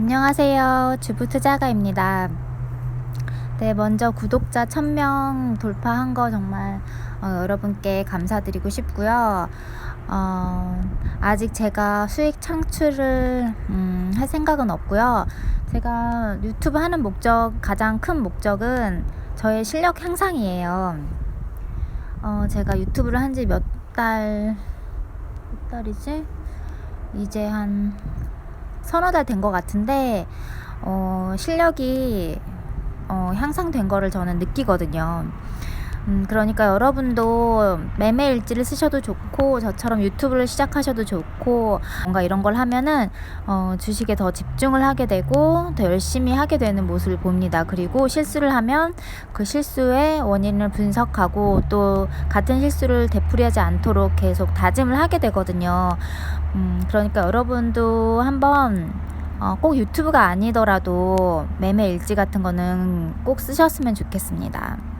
안녕하세요. 주부 투자가입니다. 네, 먼저 구독자 1000명 돌파한 거 정말 어, 여러분께 감사드리고 싶고요. 어, 아직 제가 수익 창출을 음, 할 생각은 없고요. 제가 유튜브 하는 목적, 가장 큰 목적은 저의 실력 향상이에요. 어, 제가 유튜브를 한 지 몇 달, 몇 달이지? 이제 한 서너 달 된 것 같은데 어, 실력이 어, 향상된 거를 저는 느끼거든요. 음, 그러니까 여러분도 매매 일지를 쓰셔도 좋고 저처럼 유튜브를 시작하셔도 좋고 뭔가 이런 걸 하면은 어, 주식에 더 집중을 하게 되고 더 열심히 하게 되는 모습을 봅니다. 그리고 실수를 하면 그 실수의 원인을 분석하고 또 같은 실수를 되풀이하지 않도록 계속 다짐을 하게 되거든요. 음, 그러니까 여러분도 한번 어, 꼭 유튜브가 아니더라도 매매 일지 같은 거는 꼭 쓰셨으면 좋겠습니다.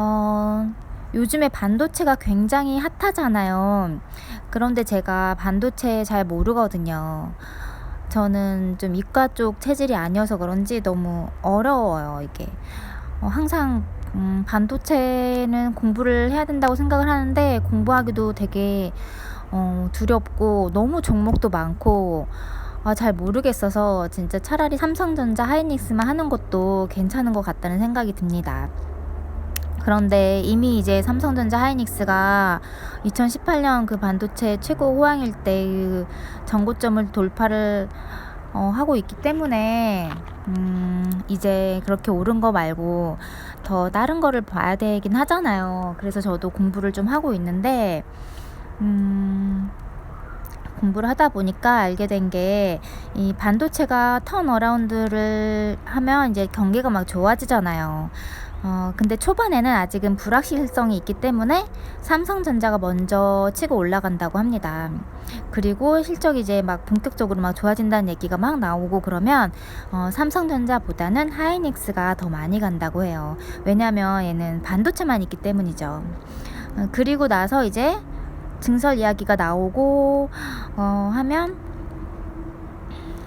어, 요즘에 반도체가 굉장히 핫하잖아요. 그런데 제가 반도체 잘 모르거든요. 저는 좀 이과 쪽 체질이 아니어서 그런지 너무 어려워요, 이게. 어, 항상 음, 반도체는 공부를 해야 된다고 생각을 하는데 공부하기도 되게 어, 두렵고 너무 종목도 많고 아, 잘 모르겠어서 진짜 차라리 삼성전자 하이닉스만 하는 것도 괜찮은 것 같다는 생각이 듭니다. 그런데 이미 이제 삼성전자 하이닉스가 2018년 그 반도체 최고 호황일 때그 전고점을 돌파를 어, 하고 있기 때문에 음, 이제 그렇게 오른 거 말고 더 다른 거를 봐야 되긴 하잖아요. 그래서 저도 공부를 좀 하고 있는데 음, 공부를 하다 보니까 알게 된 게 이 반도체가 턴 어라운드를 하면 이제 경기가 막 좋아지잖아요. 어, 근데 초반에는 아직은 불확실성이 있기 때문에 삼성전자가 먼저 치고 올라간다고 합니다. 그리고 실적이 이제 막 본격적으로 막 좋아진다는 얘기가 막 나오고 그러면 어, 삼성전자보다는 하이닉스가 더 많이 간다고 해요. 왜냐하면 얘는 반도체만 있기 때문이죠. 어, 그리고 나서 이제 증설 이야기가 나오고 어, 하면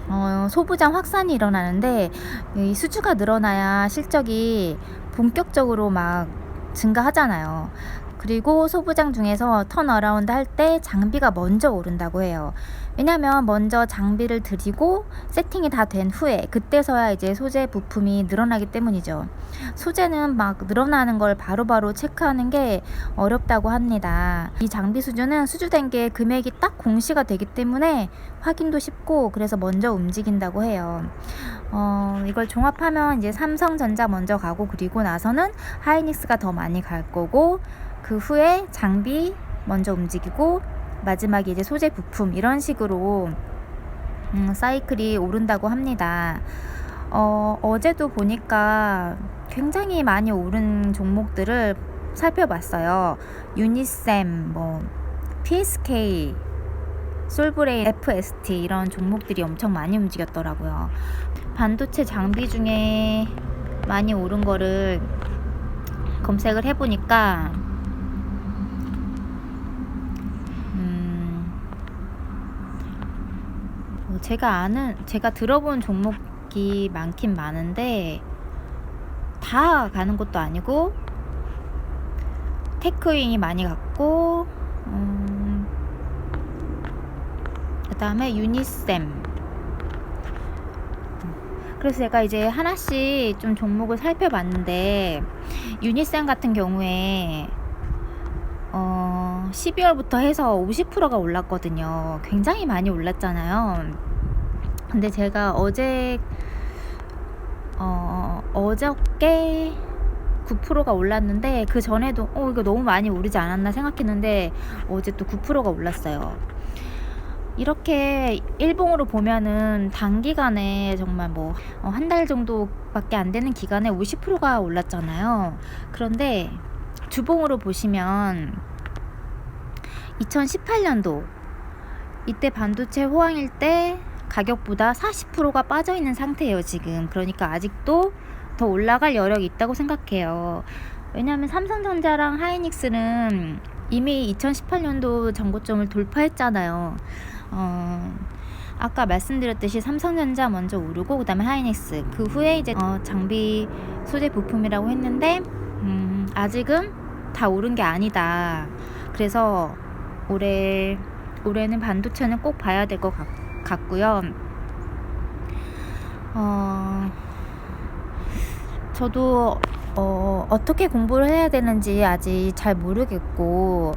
어, 소부장 확산이 일어나는데 이 수주가 늘어나야 실적이 본격적으로 막 증가하잖아요. 그리고 소부장 중에서 턴어라운드 할 때 장비가 먼저 오른다고 해요. 왜냐면 먼저 장비를 들이고 세팅이 다 된 후에 그때서야 이제 소재 부품이 늘어나기 때문이죠. 소재는 막 늘어나는 걸 바로 바로 체크하는 게 어렵다고 합니다. 이 장비 수주는 수주된 게 금액이 딱 공시가 되기 때문에 확인도 쉽고 그래서 먼저 움직인다고 해요. 어, 이걸 종합하면 이제 삼성전자 먼저 가고 그리고 나서는 하이닉스가 더 많이 갈 거고 그 후에 장비 먼저 움직이고 마지막에 이제 소재 부품 이런 식으로 음, 사이클이 오른다고 합니다. 어, 어제도 보니까 굉장히 많이 오른 종목들을 살펴봤어요. 유니셈, 뭐, PSK, 솔브레인, FST 이런 종목들이 엄청 많이 움직였더라고요. 반도체 장비 중에 많이 오른 거를 검색을 해보니까 음, 뭐 제가 아는 제가 들어본 종목이 많긴 많은데 다 가는 것도 아니고 테크윙이 많이 갔고 음, 그 다음에 유니셈 그래서 제가 이제 하나씩 좀 종목을 살펴봤는데 유니셈 같은 경우에 어 12월부터 해서 50%가 올랐거든요. 굉장히 많이 올랐잖아요. 근데 제가 어제 어 어저께 9%가 올랐는데 그 전에도 어 이거 너무 많이 오르지 않았나 생각했는데 어제 또 9%가 올랐어요. 이렇게 일봉으로 보면은 단기간에 정말 뭐 한 달 정도밖에 안 되는 기간에 50%가 올랐잖아요. 그런데 주봉으로 보시면 2018년도 이때 반도체 호황일 때 가격보다 40%가 빠져 있는 상태예요, 지금. 그러니까 아직도 더 올라갈 여력이 있다고 생각해요. 왜냐하면 삼성전자랑 하이닉스는 이미 2018년도 정고점을 돌파했잖아요. 어, 아까 말씀드렸듯이 삼성전자 먼저 오르고 그다음에 하이닉스 그 후에 이제 어, 장비 소재 부품이라고 했는데 음, 아직은 다 오른 게 아니다. 그래서 올해 올해는 반도체는 꼭 봐야 될 것 같고 요. 어, 저도 어, 어떻게 공부를 해야 되는지 아직 잘 모르겠고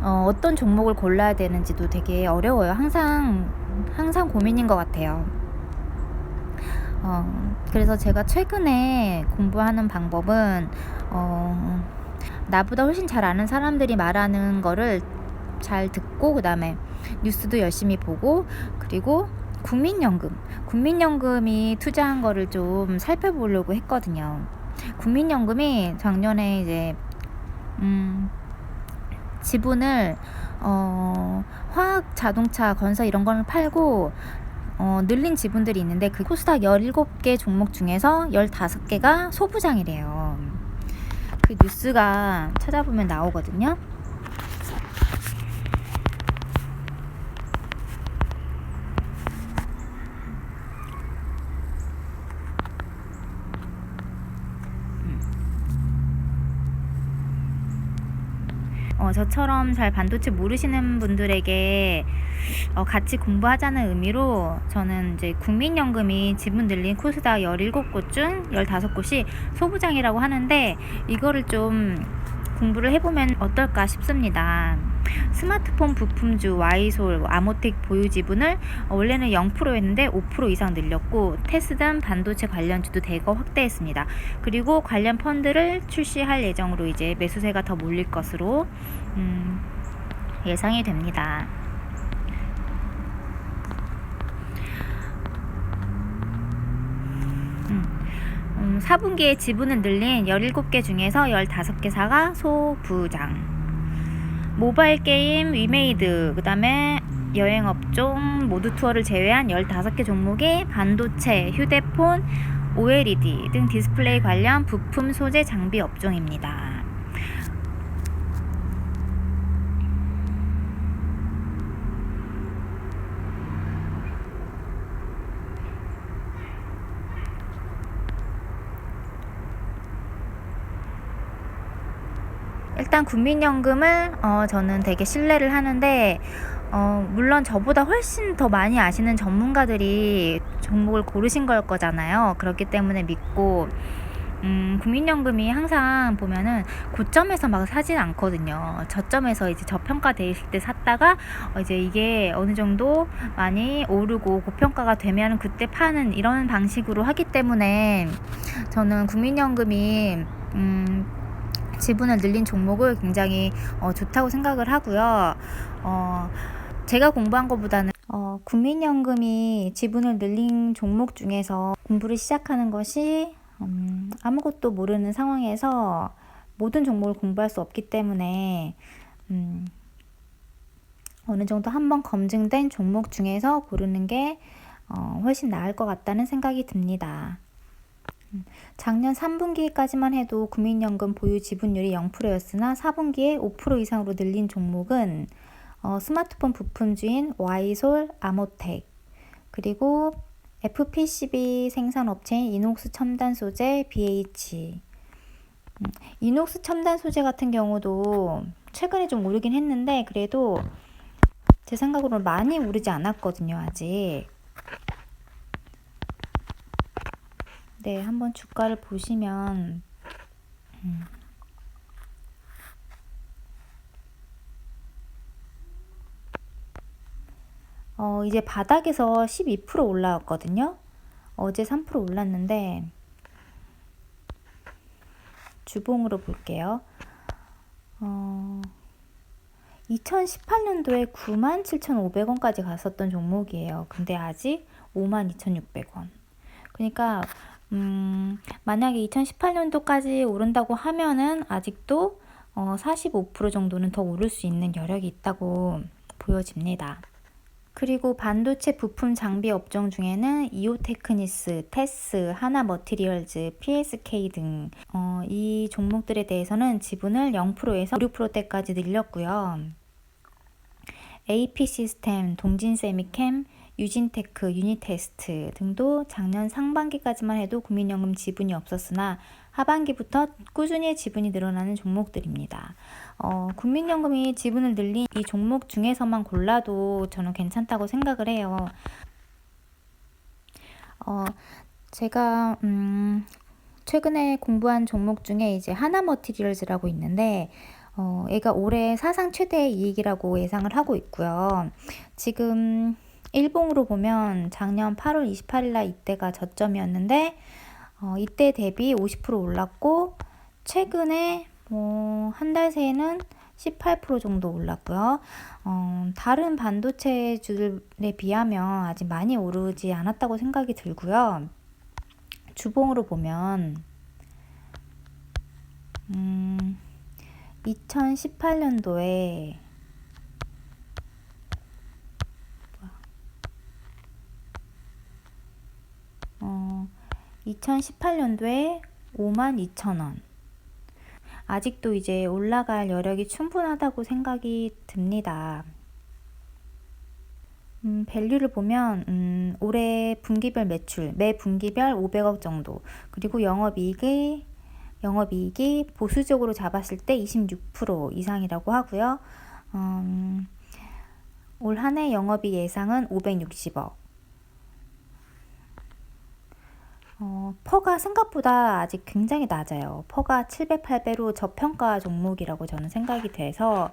어, 어떤 종목을 골라야 되는지도 되게 어려워요. 항상 항상 고민인 것 같아요. 어, 그래서 제가 최근에 공부하는 방법은 어, 나보다 훨씬 잘 아는 사람들이 말하는 거를 잘 듣고 그다음에 뉴스도 열심히 보고 그리고 국민연금 국민연금이 투자한 거를 좀 살펴보려고 했거든요. 국민연금이 작년에 이제 음 지분을 어 화학 자동차 건설 이런 거는 팔고 어, 늘린 지분들이 있는데 그 코스닥 17개 종목 중에서 15개가 소부장이래요. 그 뉴스가 찾아보면 나오거든요. 어, 저처럼 잘 반도체 모르시는 분들에게 어, 같이 공부하자는 의미로 저는 이제 국민연금이 지분 늘린 코스닥 17곳 중 15곳이 소부장이라고 하는데 이거를 좀 공부를 해보면 어떨까 싶습니다. 스마트폰 부품주 와이솔, 아모텍 보유 지분을 원래는 0%였는데 5% 이상 늘렸고 테스단 반도체 관련주도 대거 확대했습니다. 그리고 관련 펀드를 출시할 예정으로 이제 매수세가 더 몰릴 것으로 음, 예상이 됩니다. 음, 4분기에 지분을 늘린 17개 중에서 15개사가 소부장. 모바일 게임, 위메이드, 그 다음에 여행업종, 모두 투어를 제외한 15개 종목이 반도체, 휴대폰, OLED 등 디스플레이 관련 부품 소재 장비 업종입니다. 일단 국민연금을 어, 저는 되게 신뢰를 하는데 어, 물론 저보다 훨씬 더 많이 아시는 전문가들이 종목을 고르신 걸 거잖아요. 그렇기 때문에 믿고 음, 국민연금이 항상 보면은 고점에서 막 사진 않거든요. 저점에서 이제 저평가돼 있을 때 샀다가 어, 이제 이게 어느 정도 많이 오르고 고평가가 되면 그때 파는 이런 방식으로 하기 때문에 저는 국민연금이 음, 지분을 늘린 종목을 굉장히 어, 좋다고 생각을 하고요. 어, 제가 공부한 것보다는 어, 국민연금이 지분을 늘린 종목 중에서 공부를 시작하는 것이 음, 아무것도 모르는 상황에서 모든 종목을 공부할 수 없기 때문에 음, 어느 정도 한번 검증된 종목 중에서 고르는 게 어, 훨씬 나을 것 같다는 생각이 듭니다. 작년 3분기까지만 해도 국민연금 보유 지분율이 0%였으나 4분기에 5% 이상으로 늘린 종목은 어, 스마트폰 부품주인 와이솔, 아모텍, 그리고 FPCB 생산업체인 이녹스 첨단 소재, BH. 음, 이녹스 첨단 소재 같은 경우도 최근에 좀 오르긴 했는데 그래도 제 생각으로 많이 오르지 않았거든요, 아직. 네, 한번 주가를 보시면 음. 어, 이제 바닥에서 12% 올라왔거든요. 어제 3% 올랐는데 주봉으로 볼게요. 어, 2018년도에 97,500원까지 갔었던 종목이에요. 근데 아직 52,600원. 그러니까 음, 만약에 2018년도까지 오른다고 하면은 아직도 어, 45% 정도는 더 오를 수 있는 여력이 있다고 보여집니다. 그리고 반도체 부품 장비 업종 중에는 이오테크니스, 테스, 하나머티리얼즈, PSK 등, 어, 이 종목들에 대해서는 지분을 0%에서 6%대까지 늘렸고요. AP 시스템, 동진세미캠, 유진테크, 유니테스트 등도 작년 상반기까지만 해도 국민연금 지분이 없었으나 하반기부터 꾸준히 지분이 늘어나는 종목들입니다. 어, 국민연금이 지분을 늘린 이 종목 중에서만 골라도 저는 괜찮다고 생각을 해요. 어, 제가 음, 최근에 공부한 종목 중에 이제 하나 머티리얼즈라고 있는데 어, 얘가 올해 사상 최대 이익이라고 예상을 하고 있고요. 지금 일봉으로 보면 작년 8월 28일 날 이때가 저점이었는데 어, 이때 대비 50% 올랐고 최근에 뭐 한 달 새에는 18% 정도 올랐고요. 어, 다른 반도체 주들에 비하면 아직 많이 오르지 않았다고 생각이 들고요. 주봉으로 보면 음, 2018년도에 어, 2018년도에 52,000원. 아직도 이제 올라갈 여력이 충분하다고 생각이 듭니다. 음, 밸류를 보면 음, 올해 분기별 매출 매 분기별 500억 정도 그리고 영업이익이 영업이익이 보수적으로 잡았을 때 26% 이상이라고 하고요. 음, 올 한해 영업이익 예상은 560억. 어, 퍼가 생각보다 아직 굉장히 낮아요. 퍼가 700, 8배로 저평가 종목이라고 저는 생각이 돼서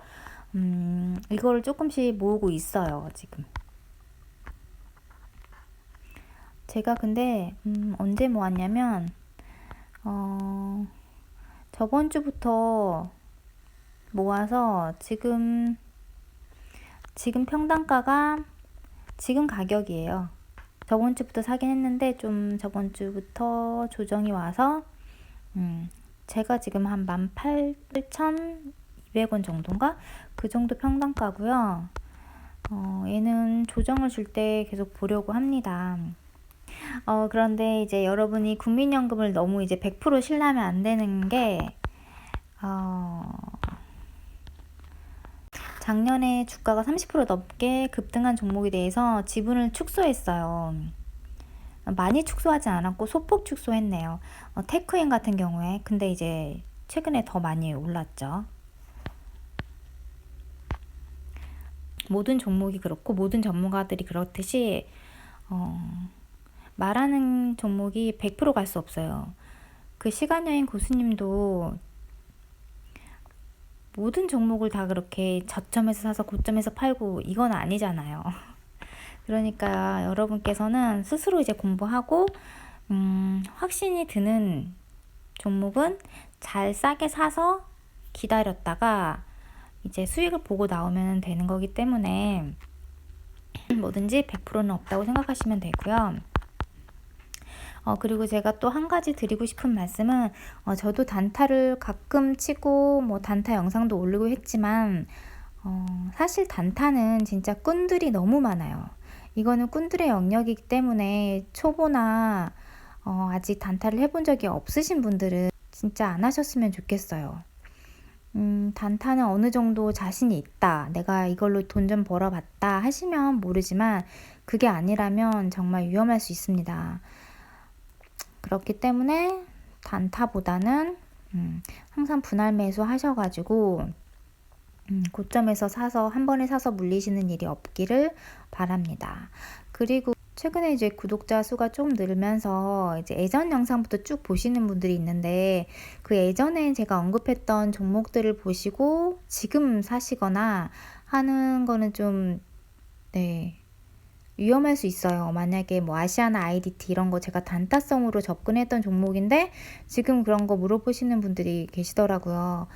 음, 이거를 조금씩 모으고 있어요, 지금. 제가 근데 음, 언제 모았냐면 어, 저번 주부터 모아서 지금 지금 평단가가 지금 가격이에요. 저번 주부터 사긴 했는데 좀 저번 주부터 조정이 와서 음, 제가 지금 한 18,200원 정도인가? 그 정도 평단가고요. 어, 얘는 조정을 줄 때 계속 보려고 합니다. 어, 그런데 이제 여러분이 국민연금을 너무 이제 100% 신뢰하면 안 되는 게, 어, 작년에 주가가 30% 넘게 급등한 종목에 대해서 지분을 축소했어요. 많이 축소하지 않았고 소폭 축소했네요. 어, 테크인 같은 경우에 근데 이제 최근에 더 많이 올랐죠. 모든 종목이 그렇고 모든 전문가들이 그렇듯이 어, 말하는 종목이 100%갈 수 없어요. 그 시간여행 고수님도 모든 종목을 다 그렇게 저점에서 사서 고점에서 팔고 이건 아니잖아요. 그러니까 여러분께서는 스스로 이제 공부하고 음, 확신이 드는 종목은 잘 싸게 사서 기다렸다가 이제 수익을 보고 나오면 되는 거기 때문에 뭐든지 100%는 없다고 생각하시면 되고요. 어, 그리고 제가 또 한 가지 드리고 싶은 말씀은 어, 저도 단타를 가끔 치고 뭐 단타 영상도 올리고 했지만 어, 사실 단타는 진짜 꾼들이 너무 많아요. 이거는 꾼들의 영역이기 때문에 초보나 어, 아직 단타를 해본 적이 없으신 분들은 진짜 안 하셨으면 좋겠어요. 음, 단타는 어느 정도 자신이 있다. 내가 이걸로 돈 좀 벌어봤다 하시면 모르지만 그게 아니라면 정말 위험할 수 있습니다. 그렇기 때문에 단타보다는 음, 항상 분할 매수 하셔가지고 음, 고점에서 사서 한 번에 사서 물리시는 일이 없기를 바랍니다. 그리고 최근에 이제 구독자 수가 좀 늘면서 이제 예전 영상부터 쭉 보시는 분들이 있는데 그 예전에 제가 언급했던 종목들을 보시고 지금 사시거나 하는 거는 좀 네, 위험할 수 있어요. 만약에 뭐 아시아나 IDT 이런 거 제가 단타성으로 접근했던 종목인데 지금 그런 거 물어보시는 분들이 계시더라고요.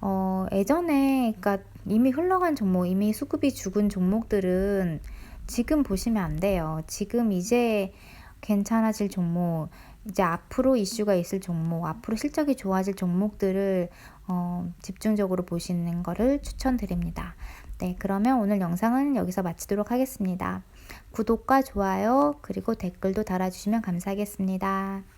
어, 예전에 그러니까 이미 흘러간 종목, 이미 수급이 죽은 종목들은 지금 보시면 안 돼요. 지금 이제 괜찮아질 종목, 이제 앞으로 이슈가 있을 종목, 앞으로 실적이 좋아질 종목들을 어, 집중적으로 보시는 거를 추천드립니다. 네, 그러면 오늘 영상은 여기서 마치도록 하겠습니다. 구독과 좋아요, 그리고 댓글도 달아주시면 감사하겠습니다.